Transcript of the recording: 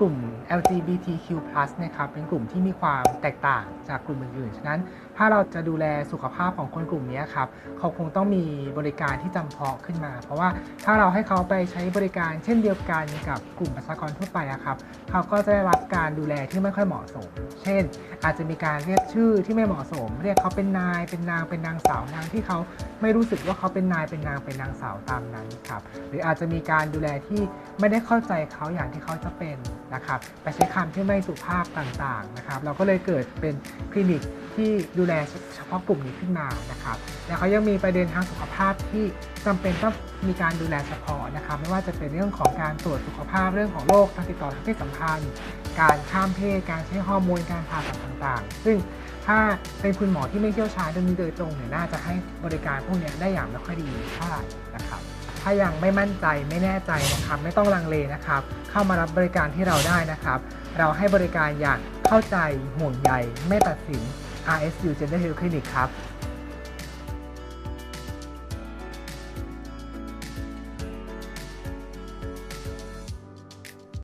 กลุ่ม LGBTQ+ นะครับเป็นกลุ่มที่มีความแตกต่างจากกลุ่มอื่นๆ ฉะนั้น ถ้าเราจะดูแลสุขภาพของคนกลุ่มนี้ครับเขาคงต้องมีบริการที่จำเพาะขึ้นมา เพราะว่าถ้าเราให้เขาไปใช้บริการเช่นเดียวกันกับกลุ่มประชากรทั่วไปครับเขาก็จะได้รับการดูแลที่ไม่ค่อยเหมาะสม เช่น อาจจะมีการเรียกชื่อที่ไม่เหมาะสม เรียกเขาเป็นนาย เป็นนางเป็นนางสาวนางที่เขาไม่รู้สึกว่าเขาเป็นนายเป็นนางเป็นนางสาวตามนั้นครับหรืออาจจะมีการดูแลที่ไม่ได้เข้าใจเขาอย่างที่เขาจะเป็นนะครับไปใช้คำที่ไม่สุภาพต่างๆนะครับ เราก็เลยเกิดเป็นคลินิกที่ดูแลเฉพาะกลุ่มนี้ขึ้นมานะครับ แล้วเขายังมีประเด็นทางสุขภาพที่จำเป็นต้องมีการดูแลเฉพาะนะครับ ไม่ว่าจะเป็นเรื่องของการตรวจสุขภาพเรื่องของโรคทางติดต่อทางเพศสัมพันธ์ การข้ามเพศ การใช้ฮอร์โมน การผ่าตัดต่างๆ ซึ่งถ้าเป็นคุณหมอที่ไม่เชี่ยวชาญเรื่องนี้โดยตรงเนี่ยน่าจะให้บริการพวกนี้ได้อย่างไม่ค่อยดีเท่าไหร่นะครับ ถ้ายังไม่มั่นใจไม่แน่ใจนะครับไม่ต้องลังเลนะครับ เข้ามารับบริการที่เราได้นะครับ เราให้บริการอย่างเข้าใจห่วงใยไม่ตัดสิน RSU Gender Health Clinic ครับ